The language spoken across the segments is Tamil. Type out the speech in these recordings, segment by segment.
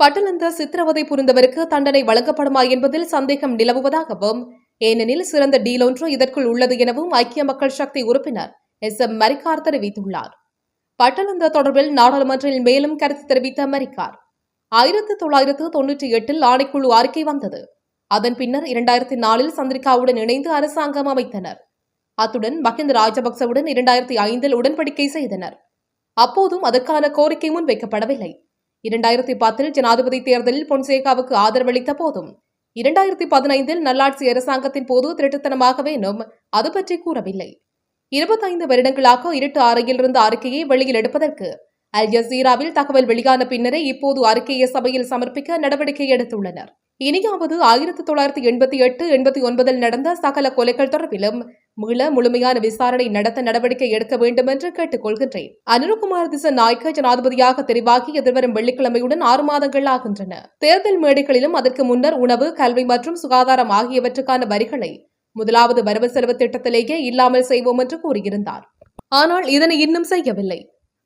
பட்டலந்த சித்திரவதை புரிந்தவருக்கு தண்டனை வழங்கப்படுமா என்பதில் சந்தேகம் நிலவுவதாகவும் ஏனெனில் சிறந்த டீல் ஒன்று இதற்குள் உள்ளது எனவும் ஐக்கிய மக்கள் சக்தி உறுப்பினர் எஸ். எம். மரிக்கார் தெரிவித்துள்ளார். பட்டலந்த தொடர்பில் நாடாளுமன்றில் மேலும் கருத்து தெரிவித்த மரிக்கார் ஆயிரத்தி தொள்ளாயிரத்து தொன்னூற்றி எட்டில் ஆணைக்குழு அறிக்கை வந்தது. அதன் பின்னர் இரண்டாயிரத்தி நாலில் சந்திரிகாவுடன் இணைந்து அரசாங்கம் அமைத்தனர். அத்துடன் மஹிந்த ராஜபக்சவுடன் இரண்டாயிரத்தி ஐந்தில் உடன்படிக்கை செய்தனர். அப்போதும் அதற்கான கோரிக்கை முன்வைக்கப்படவில்லை. இரண்டாயிரத்தி பத்தில் ஜனாதிபதி தேர்தலில் பொன்சேகாவுக்கு ஆதரவளித்த போதும் இரண்டாயிரத்தி பதினைந்தில் நல்லாட்சி அரசாங்கத்தின் போது திருட்டுத்தனமாகவேனும் அது பற்றி கூறவில்லை. இருபத்தைந்து வருடங்களாக இருட்டு அறையில் அறையிலிருந்து அறிக்கையை வெளியில் எடுப்பதற்கு அல் ஜசீராவில் தகவல் வெளியான பின்னரே இப்போது அறிக்கையை சபையில் சமர்ப்பிக்க நடவடிக்கை எடுத்துள்ளனர். இனியாவது ஆயிரத்தி தொள்ளாயிரத்தி எண்பத்தி எட்டு எண்பத்தி ஒன்பதில் நடந்த சகல கொலைகள் தொடர்பிலும் மீள முழுமையான விசாரணை நடத்த நடவடிக்கை எடுக்க வேண்டும் என்று கேட்டுக் கொள்கின்றேன் அனுரகுமார் திச நாயக்க ஜனாதிபதியாக தெரிவாகி எதிர்வரும் வெள்ளிக்கிழமையுடன் ஆறு மாதங்கள் ஆகின்றன. தேர்தல் மேடைகளிலும் அதற்கு முன்னர் உணவு கல்வி மற்றும் சுகாதாரம் ஆகியவற்றுக்கான வரிகளை முதலாவது வரவு செலவு திட்டத்திலேயே இல்லாமல் செய்வோம் என்று கூறியிருந்தார். ஆனால் இதனை இன்னும் செய்யவில்லை.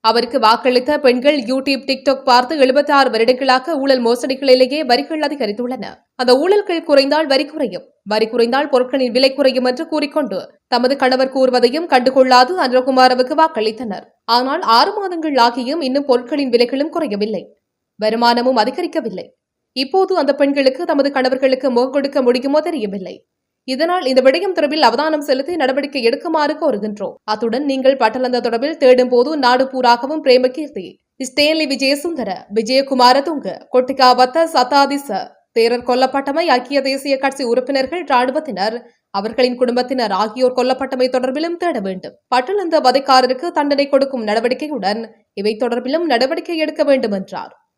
அவருக்கு வாக்களித்த பெண்கள் யூடியூப் டிக்டாக் பார்த்து எழுபத்தி ஆறு வருடங்களாக ஊழல் மோசடிகளிலேயே வரிகள் அதிகரித்துள்ளன. அந்த ஊழல்கள் குறைந்தால் வரி குறையும். வரி குறைந்தால் பொருட்களின் விலை குறையும் என்று கூறிக்கொண்டு தமது கணவர் கூறுவதையும் கண்டுகொள்ளாது அனுரகுமாரவுக்கு வாக்களித்தனர். ஆனால் ஆறு மாதங்கள் ஆகியும் இன்னும் பொருட்களின் விலைகளும் குறையவில்லை. வருமானமும் அதிகரிக்கவில்லை. இப்போது அந்த பெண்களுக்கு தமது கணவர்களுக்கு முகம் கொடுக்க முடியுமோ தெரியவில்லை. இதனால் இந்த விடயம் தொடர்பில் அவதானம் செலுத்தி நடவடிக்கை எடுக்குமாறு கோருகின்றோம். அத்துடன் நீங்கள் பட்டலந்த தொடர்பில் தேடும் போது நாடு பூராகவும் பிரேமகீர்த்தி ஸ்டேன்லி விஜயசுந்தர விஜயகுமார துங்க கொட்டிகாவத்த சதாதிச தேரர் கொல்லப்பட்டமை ஐக்கிய தேசிய கட்சி உறுப்பினர்கள் ராணுவத்தினர் அவர்களின் குடும்பத்தினர் ஆகியோர் கொல்லப்பட்டமை தொடர்பிலும் தேட வேண்டும். பட்டலந்த வதைக்காரருக்கு தண்டனை கொடுக்கும் நடவடிக்கையுடன் இவை தொடர்பிலும் நடவடிக்கை எடுக்க வேண்டும் என்றார்